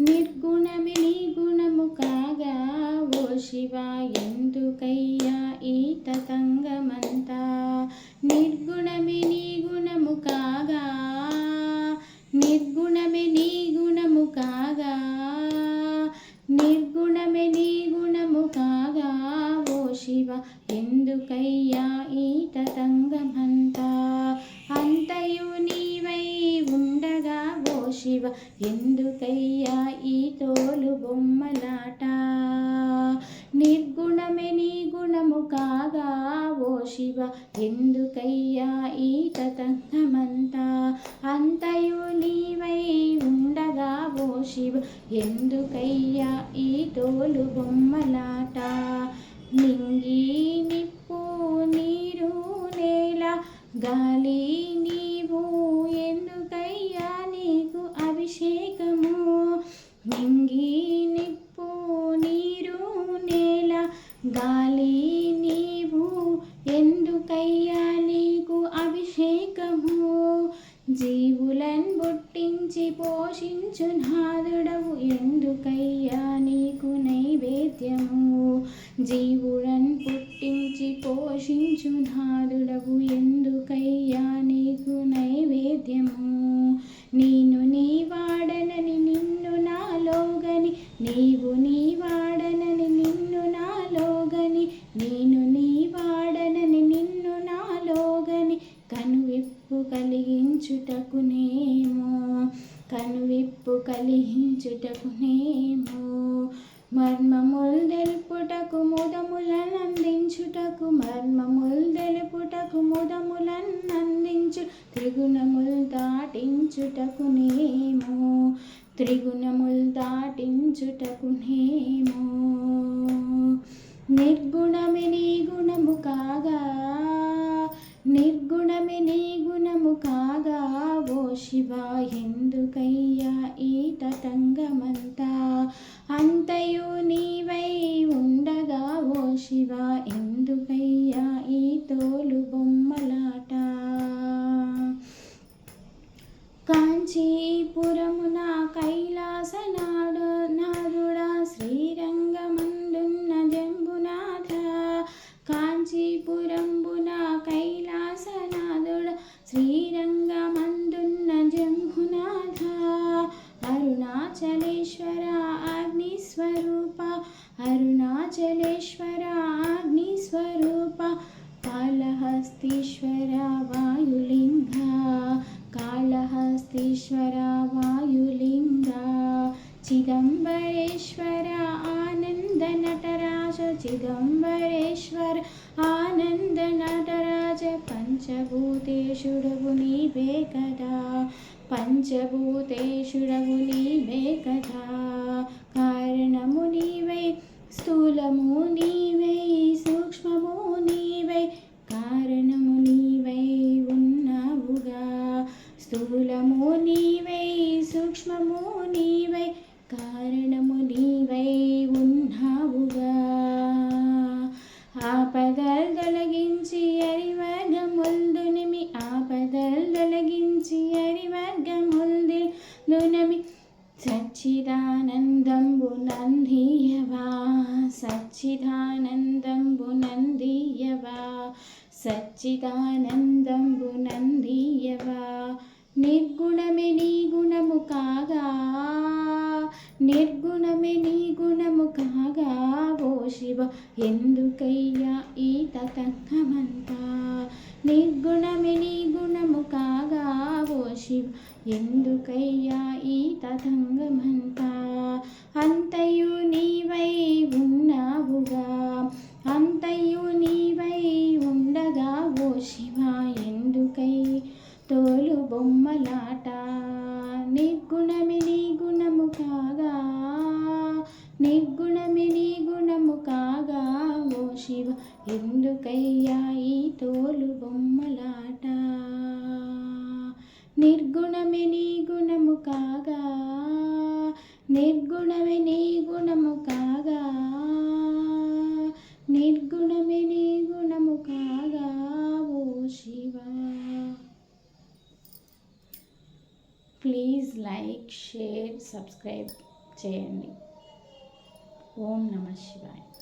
నిర్గుణమే నీ గుణము కాగా ఓ శివ ఎందుకయ్యా ఈ తతంగమంతా? నిర్గుణమే నీ గుణము కాగా నిర్గుణమే నీ గుణము కాగా నిర్గుణమే నీ గుణము కాగా ఓ శివ ఎందుకయ్యా శివ. ఎందుకయ్యా ఈ తోలు బొమ్మలాట? నిర్గుణమే నీ గుణము కాగా ఓ శివ? ఎందుకయ్యా ఈ తతంగమంతా? అంతయు నీవై ఉండగా ఓ శివ? ఎందుకయ్యా ఈ తోలు బొమ్మలాట? నింగి నిప్పు నీరు నేల గాలి నైవేద్యము జీవుడన్ పుట్టించి పోషించు నాదుడవు ఎందుకయ్యా నీకు నైవేద్యము? నేను నీ వాడనని నిన్ను నాలోగని నీవు నీ వాడనని నిన్ను నాలోగని నేను నీ వాడనని నిన్ను నాలోగని కనువిప్పు కలిగించుటకునేమో కనువిప్పు కలిగించుటకునేమో మర్మముల్ తెలుపుటకు ముదములను అందించుటకు మర్మముల్ తెలుపుటకు ముదములను అందించు త్రిగుణముల్ దాటించుటకునేమో త్రిగుణముల్ దాటించుటకునేమో నిర్గుణమే నీ గుణము కాగా ఎందుకయ్యా ఈ తతంగమంతా అంతయు నీవై ఉండగా ఓ శివ. ఎందుకయ్యా ఈ అరుణాచలేశ్వర అగ్నిస్వరూప అరుణాచలేశ్వర అగ్నిస్వరూప కాళహస్తీశ్వర వాయులింగ కాళహస్తీశ్వర వాయులింగ చిదంబరేశ్వర ఆనంద నటరాజ చిదంబరేశ్వర ఆనంద నటరాజ పంచభూతేశుడవు నీవే కదా పంచభూతేశుడవు నీవే కదా కారణము నీవై స్థూలము నీవై కారణము నీవై ఉన్నావుగా. ఆపదల్ తొలగించి అరివర్గముల్దునిమి ఆపదల్ తొలగించి అరివర్గముల్ది నునమి. సచ్చిదానందంబు నందీయవా సచ్చిదానందంబు నందీయవా సచ్చిదానందంబు నందీయవా. నిర్గుణమిని నిర్గుణమే నీ గుణము కాగా ఓ శివ ఎందుకయ్యా ఈ తతంగమంతా నిర్గుణమే నీ గుణము కాగా ఓ శివ ఎందుకయ్యా ఈ తతంగమంతా? అంతయు నీ ఎందుకయ్యా తోలు బొమ్మలాట. నిర్గుణమే నీ గుణము కాగా. నిర్గుణమే నీ గుణము కాగా. నిర్గుణమే నీ గుణము కాగా ఓ Shiva. Please like share subscribe చేయండి. ఓం నమ శివాయ.